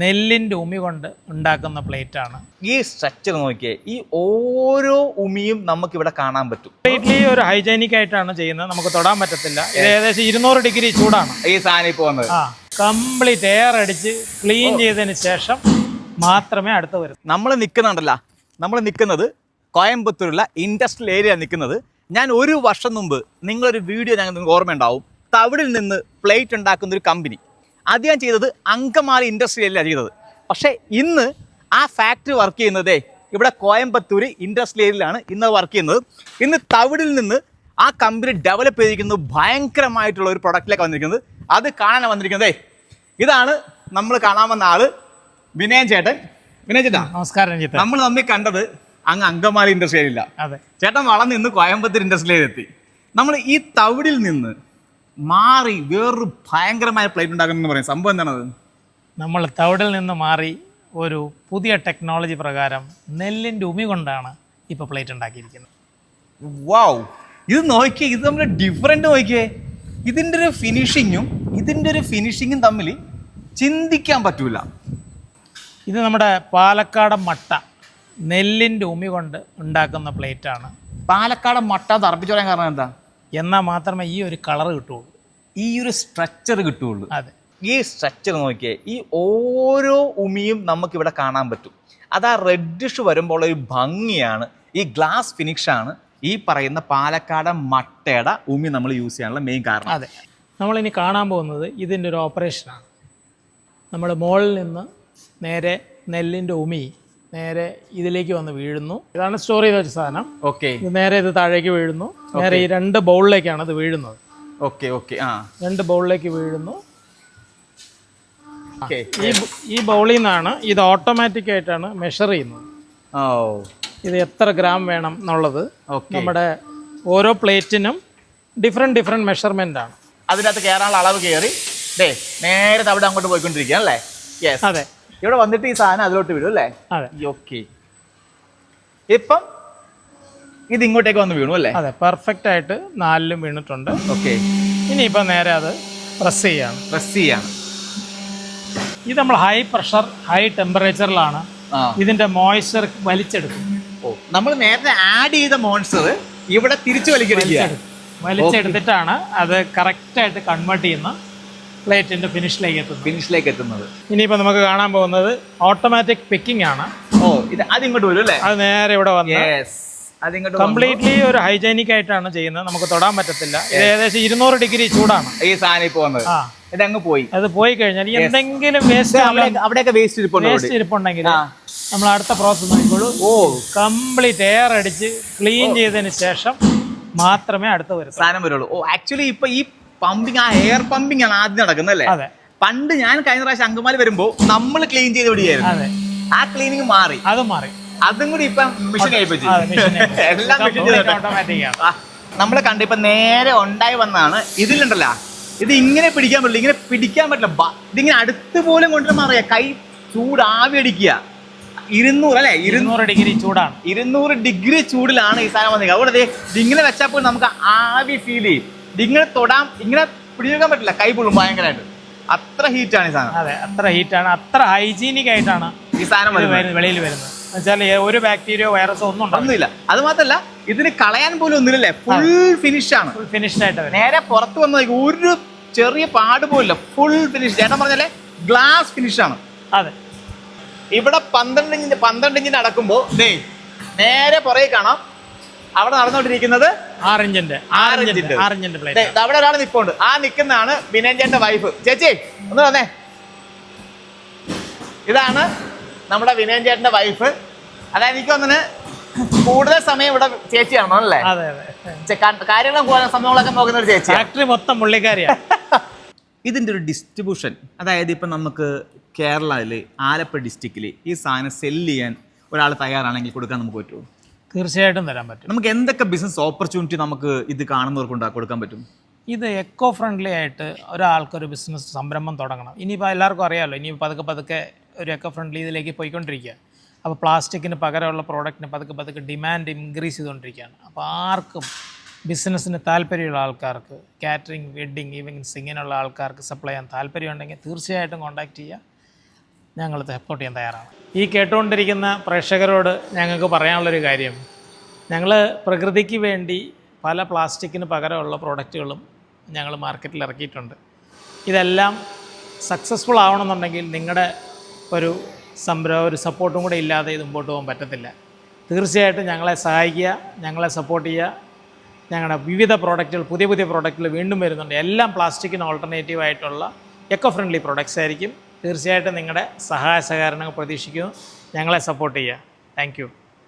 നെല്ലിന്റെ ഉമി കൊണ്ട് ഉണ്ടാക്കുന്ന പ്ലേറ്റാണ് ഈ സ്ട്രക്ചർ നോക്കിയേ ഈ ഓരോ ഉമിയും നമുക്ക് ഇവിടെ കാണാൻ പറ്റും. കംപ്ലീറ്റ്ലി ഒരു ഹൈജീനിക് ആയിട്ടാണ് ചെയ്യുന്നത്. നമുക്ക് തൊടാൻ പറ്റത്തില്ല. ഇത് ഏകദേശം ഇരുന്നൂറ് ഡിഗ്രി ചൂടാണ്. ഈ സാധനം ഇപ്പോൾ വന്നത്. ആ കംപ്ലീറ്റ് എയർ അടിച്ച് ക്ലീൻ ചെയ്തതിന് ശേഷം മാത്രമേ അടുത്ത് വരൂ. നമ്മൾ നിൽക്കുന്നുണ്ടല്ല നമ്മൾ നിൽക്കുന്നത് കോയമ്പത്തൂരുള്ള ഇൻഡസ്ട്രിയൽ ഏരിയ നിൽക്കുന്നത് ഞാൻ ഒരു വർഷം മുമ്പ് നിങ്ങളൊരു വീഡിയോ ഞങ്ങൾ നിങ്ങൾക്ക് ഓർമ്മയുണ്ടാവും. തവിടിൽ നിന്ന് പ്ലേറ്റ് ഉണ്ടാക്കുന്ന ഒരു കമ്പനി അത് ഞാൻ ചെയ്തത് അങ്കമാലി ഇൻഡസ്ട്രിയലിലാണ് ചെയ്തത്. പക്ഷേ ഇന്ന് ആ ഫാക്ടറി വർക്ക് ചെയ്യുന്നതേ ഇവിടെ കോയമ്പത്തൂർ ഇൻഡസ്ട്രിയലിലാണ് ഏരിയയിലാണ് ഇന്ന് വർക്ക് ചെയ്യുന്നത്. ഇന്ന് തവിടിൽ നിന്ന് ആ കമ്പനി ഡെവലപ്പ് ചെയ്തിരിക്കുന്നത് ഭയങ്കരമായിട്ടുള്ള ഒരു പ്രൊഡക്റ്റിലേക്ക് വന്നിരിക്കുന്നത്. അത് കാണാൻ വന്നിരിക്കുന്നതേ. ഇതാണ് നമ്മൾ കാണാൻ വന്ന ആൾ വിനയൻ ചേട്ടൻ. വിനയൻ ചേട്ടാ നമസ്കാരം ചേട്ടാ നമ്മൾ തമ്മിൽ കണ്ടത് അങ്ങ് അങ്കമാലി ഇൻഡസ്ട്രിയിലില്ല. അതെ. ചേട്ടൻ വളർന്ന് ഇന്ന് കോയമ്പത്തൂർ ഇൻഡസ്ട്രിയിലെത്തി നമ്മൾ ഈ തവിടിൽ നിന്ന് മാറി വേറൊരു ഭയങ്കരമായ പ്ലേറ്റ് ഉണ്ടാക്കുന്നു പറയും. സംഭവം എന്താണത്? നമ്മൾ തവിടിൽ നിന്ന് മാറി ഒരു പുതിയ ടെക്നോളജി പ്രകാരം നെല്ലിന്റെ ഉമി കൊണ്ടാണ് ഇപ്പോൾ പ്ലേറ്റ് ഉണ്ടാക്കിയിരിക്കുന്നത്. വാവ് ഇത് നോക്കിയേ ഇത് നമ്മൾ ഡിഫറെന്റ് നോക്കിയേ. ഇതിന്റെ ഒരു ഫിനിഷിങ്ങും ഇതിന്റെ ഒരു ഫിനിഷിങ്ങും തമ്മിൽ ചിന്തിക്കാൻ പറ്റൂല. ഇത് നമ്മുടെ പാലക്കാടൻ മട്ട നെല്ലിന്റെ ഉമി കൊണ്ട് ഉണ്ടാക്കുന്ന പ്ലേറ്റാണ് പാലക്കാട് മട്ട തറപ്പിച്ചു പറയാൻ കാരണം എന്താ? എന്നാൽ മാത്രമേ ഈ ഒരു കളർ കിട്ടുള്ളൂ ഈ ഒരു സ്ട്രക്ചർ കിട്ടുള്ളൂ അതെ. ഈ സ്ട്രക്ചർ നോക്കിയാൽ ഈ ഓരോ ഉമിയും നമുക്കിവിടെ കാണാൻ പറ്റും. അത് ആ റെഡിഷ് വരുമ്പോൾ ഒരു ഭംഗിയാണ്. ഈ ഗ്ലാസ് ഫിനിഷാണ് ഈ പറയുന്ന പാലക്കാട് മട്ടയുടെ ഉമി നമ്മൾ യൂസ് ചെയ്യാനുള്ള മെയിൻ കാരണം. അതെ. നമ്മളിനി കാണാൻ പോകുന്നത് ഇതിന്റെ ഒരു ഓപ്പറേഷനാണ് നമ്മൾ മുകളിൽ നിന്ന് നേരെ നെല്ലിന്റെ ഉമി നേരെ ഇതിലേക്ക് വന്ന് വീഴുന്നു. ഇതാണ് സ്റ്റോർ ചെയ്ത വെച്ച സാധനം. ഓക്കെ ഇത് നേരെ ഇത് താഴേക്ക് വീഴുന്നു. നേരെ ഈ രണ്ട് ബൗളിലേക്കാണ് ഇത് വീഴുന്നത്. ഓക്കെ ഓക്കെ ആ. രണ്ട് ബൗളിലേക്ക് വീഴുന്നു. ഈ ഈ ബൗളിൽ നിന്നാണ് ഇത് ഓട്ടോമാറ്റിക് ആയിട്ടാണ് മെഷർ ചെയ്യുന്നത്. ഓ. ഇത് എത്ര ഗ്രാം വേണം എന്നുള്ളത്. നമ്മുടെ ഓരോ പ്ലേറ്റിനും ഡിഫറെന്റ് ഡിഫറെന്റ് മെഷർമെന്റ് ആണ്. അതിനകത്ത് കയറാനുള്ള അളവ് കയറി ഡേ നേരെ അവിടെ അങ്ങോട്ട് പോയിക്കൊണ്ടിരിക്കുക അല്ലേ? അതെ. ഇവിടെ വന്നിട്ട് ഈ സാധനം അതിലോട്ട് വിടും അല്ലേ? ഓക്കെ. ഇപ്പം ഇത് ഇങ്ങോട്ടേക്ക് വന്ന് വീണു അല്ലേ? അതെ പെർഫെക്റ്റ് ആയിട്ട് നാലിലും വീണിട്ടുണ്ട്. ഓക്കെ. ഇനിയിപ്പോൾ നേരെ അത് പ്രസ് ചെയ്യാണ്. പ്രസ് ചെയ്യാണ്. ഇത് നമ്മൾ ഹൈ പ്രഷർ ഹൈ ടെമ്പറേച്ചറിലാണ് ഇതിന്റെ മോയ്സ്ചർ വലിച്ചെടുക്കും. നമ്മൾ നേരത്തെ ആഡ് ചെയ്ത മോൺസ്റ്റർ ഇവിടെ തിരിച്ചു വലിക്കടിക്കുക വലിച്ചെടുത്തിട്ടാണ് അത് കറക്റ്റായിട്ട് കൺവേർട്ട് ചെയ്യുന്ന പ്ലേറ്റിന്റെ ഫിനിഷിലേക്ക് എത്തുന്നത് ഫിനിഷിലേക്ക് എത്തുന്നത്. ഇനിയിപ്പോൾ നമുക്ക് കാണാൻ പോകുന്നത് ഓട്ടോമാറ്റിക് പിക്കിംഗ് ആണ്. ഓ ഇത് അത് ഇങ്ങോട്ട് വരും അല്ലേ? അത് നേരെ ഇവിടെ വന്ന് യെസ് അത് ഇങ്ങോട്ട് കംപ്ലീറ്റ്ലി ഒരു ഹൈജീനിക് ആയിട്ടാണ് ചെയ്യുന്നത്. നമുക്ക് തൊടാൻ പറ്റത്തില്ല. ഇത് ഏകദേശം ഇരുന്നൂറ് ഡിഗ്രി ചൂടാണ്. ഈ സാധനം ഇത് അങ്ങ് പോയി. അത് പോയി കഴിഞ്ഞാൽ എന്തെങ്കിലും വേസ്റ്റ് അവിടെ അവിടെയൊക്കെ വേസ്റ്റ് ഇരിപ്പുണ്ട് വേസ്റ്റ് ഇരിപ്പുണ്ടെങ്കിൽ നമ്മൾ അടുത്ത പ്രോസസ്സ് നോക്കിക്കോളൂ. ഓ. കംപ്ലീറ്റ് എയർ അടിച്ച് ക്ലീൻ ചെയ്തതിന് ശേഷം മാത്രമേ അടുത്ത് വരൂ സാധനം വരുള്ളൂ. ഓ ആക്ച്വലി ഇപ്പൊ ഈ പമ്പിങ് ആ എയർ പമ്പിങ് ആണ് ആദ്യം നടക്കുന്നത് അല്ലേ അതെ. പണ്ട് ഞാൻ കഴിഞ്ഞ പ്രാവശ്യം അങ്കമാലി വരുമ്പോ നമ്മൾ ക്ലീൻ ചെയ്ത് വിടുകയായിരുന്നു അതെ. ആ ക്ലീനിങ് മാറി. അത് മാറി. അതും കൂടി ഇപ്പൊ മിഷൻ കഴിപ്പിച്ചു എല്ലാം മെഷീൻ നമ്മൾ കണ്ട ഇപ്പൊ നേരെ ഉണ്ടായി വന്നാണ് ഇതിലുണ്ടല്ല ഇത് ഇങ്ങനെ പിടിക്കാൻ പറ്റില്ല ഇങ്ങനെ പിടിക്കാൻ പറ്റില്ല. ഇതിങ്ങനെ അടുത്ത് പോലും കൊണ്ടുവരുമ്പോൾ അറിയാം. കൈ ചൂടാവി അടിക്കുക. ഇരുന്നൂറ് അല്ലെ? ഇരുന്നൂറ് ഡിഗ്രി ചൂടാണ്. ഇരുന്നൂറ് ഡിഗ്രി ചൂടിലാണ് ഈ സാധനം വന്നത് അവിടെ ദേ ഇതിങ്ങനെ വെച്ചാൽ പോലും നമുക്ക് ആവി ഫീൽ ചെയ്യും. ഇതിങ്ങനെ തൊടാൻ ഇങ്ങനെ പിടിയെടുക്കാൻ പറ്റില്ല. കൈ പൊള്ളും ഭയങ്കരമായിട്ട് അത്ര ഹീറ്റാണ് ഈ സാധനം. അതെ അത്ര ഹീറ്റാണ് അത്ര ഹൈജീനിക് ആയിട്ടാണ് ഈ സാധനം ഇത് വരുന്നത്. വെളിയിൽ വരുന്നത്. എന്നുവെച്ചാൽ ഒരു ബാക്ടീരിയോ വൈറസോ ഒന്നും ഉണ്ടാവില്ല. ഒന്നുമില്ല. അത് മാത്രല്ല ഇതിന് കളയാൻ പോലും ഒന്നുമില്ലല്ലേ? ഫുൾ ഫിനിഷ് ആണ്. ഫുൾ ഫിനിഷ്ഡ് ആയിട്ട് നേരെ പുറത്ത് വന്ന ഒരു ചെറിയ പാട് പോലില്ല ഫുൾ ഫിനിഷ് ചേട്ടൻ പറഞ്ഞാലേ ഗ്ലാസ് ഫിനിഷ് ആണ്. അതെ. ഇവിടെ പന്ത്രണ്ട് ഇഞ്ച് പന്ത്രണ്ട് ഇഞ്ചിന് അടക്കുമ്പോ ദേ നേരെ പുറകെ കാണാം. അവിടെ നടന്നുകൊണ്ടിരിക്കുന്നത് ആറഞ്ചിന്റെ ആറഞ്ചിന്റെ പ്ലേറ്റ് അവിടെ ഒരാൾ നിൽപ്പുണ്ട് ആ നിൽക്കുന്നതാണ് വിനഞ്ചന്റെ വൈഫ് ചേച്ചി ഒന്ന് വന്നേ. ഇതാണ് നമ്മുടെ വിനയഞ്ചേട്ടന്റെ വൈഫ് അതായത് എനിക്ക് തോന്നുന്നു കൂടുതൽ സമയം ഇവിടെ ചേച്ചിയാണോ അല്ലേ? കാര്യങ്ങളും കൂടുതൽ സംഭവങ്ങളൊക്കെ നോക്കുന്ന ഒരു ചേച്ചി ഫാക്ടറി മൊത്തം പുള്ളിക്കാരിയാണ് ഇതിന്റെ ഒരു ഡിസ്ട്രിബ്യൂഷൻ അതായത് ഇപ്പം നമുക്ക് കേരളയിൽ ആലപ്പുഴ ഡിസ്ട്രിക്റ്റിൽ ഈ സാധനം സെല്ല് ചെയ്യാൻ ഒരാൾ തയ്യാറാണെങ്കിൽ കൊടുക്കാൻ നമുക്ക് പറ്റുമോ? തീർച്ചയായിട്ടും തരാൻ പറ്റും. നമുക്ക് എന്തൊക്കെ ബിസിനസ് ഓപ്പർച്യൂണിറ്റി നമുക്ക് ഇത് കാണുന്നവർക്ക് ഉണ്ടാക്കി കൊടുക്കാൻ പറ്റും? ഇത് എക്കോ ഫ്രണ്ട്ലി ആയിട്ട് ഒരാൾക്കൊരു ബിസിനസ് സംരംഭം തുടങ്ങണം. ഇനിയിപ്പോൾ എല്ലാവർക്കും അറിയാമല്ലോ ഇനി പതുക്കെ പതുക്കെ ഒരു എക്കോ ഫ്രണ്ട്ലി ഇതിലേക്ക് പോയിക്കൊണ്ടിരിക്കുക. അപ്പോൾ പ്ലാസ്റ്റിക്കിന് പകരമുള്ള പ്രോഡക്റ്റിന് പതുക്കെ പതുക്കെ ഡിമാൻഡ് ഇൻക്രീസ് ചെയ്തുകൊണ്ടിരിക്കുകയാണ്. അപ്പോൾ ആർക്കും ബിസിനസ്സിന് താല്പര്യമുള്ള ആൾക്കാർക്ക് കാറ്ററിംഗ് വെഡ്ഡിങ് ഈവനിങ്സ് ഇങ്ങനെയുള്ള ആൾക്കാർക്ക് സപ്ലൈ ചെയ്യാൻ താല്പര്യമുണ്ടെങ്കിൽ തീർച്ചയായിട്ടും കോൺടാക്ട് ചെയ്യുക. ഞങ്ങൾ സപ്പോർട്ട് ചെയ്യാൻ തയ്യാറാണ്. ഈ കേട്ടുകൊണ്ടിരിക്കുന്ന പ്രേക്ഷകരോട് ഞങ്ങൾക്ക് പറയാനുള്ളൊരു കാര്യം. ഞങ്ങൾ പ്രകൃതിക്ക് വേണ്ടി പല പ്ലാസ്റ്റിക്കിന് പകരമുള്ള പ്രോഡക്റ്റുകളും ഞങ്ങൾ മാർക്കറ്റിൽ ഇറക്കിയിട്ടുണ്ട്. ഇതെല്ലാം സക്സസ്ഫുൾ ആവണമെന്നുണ്ടെങ്കിൽ നിങ്ങളുടെ ഒരു സംരംഭം ഒരു സപ്പോർട്ടും കൂടെ ഇല്ലാതെ ഇത് മുമ്പോട്ട് പോകാൻ പറ്റത്തില്ല. തീർച്ചയായിട്ടും ഞങ്ങളെ സഹായിക്കുക ഞങ്ങളെ സപ്പോർട്ട് ചെയ്യുക. ഞങ്ങളുടെ വിവിധ പ്രോഡക്റ്റുകൾ പുതിയ പുതിയ പ്രോഡക്റ്റുകൾ വീണ്ടും വരുന്നുണ്ട്. എല്ലാം പ്ലാസ്റ്റിക്കിന് ഓൾട്ടർനേറ്റീവ് ആയിട്ടുള്ള എക്കോ ഫ്രണ്ട്ലി പ്രോഡക്റ്റ്സ് ആയിരിക്കും. തീർച്ചയായിട്ടും നിങ്ങളുടെ സഹായ സഹകരണങ്ങൾ പ്രതീക്ഷിക്കുന്നു. ഞങ്ങളെ സപ്പോർട്ട് ചെയ്യുക. താങ്ക്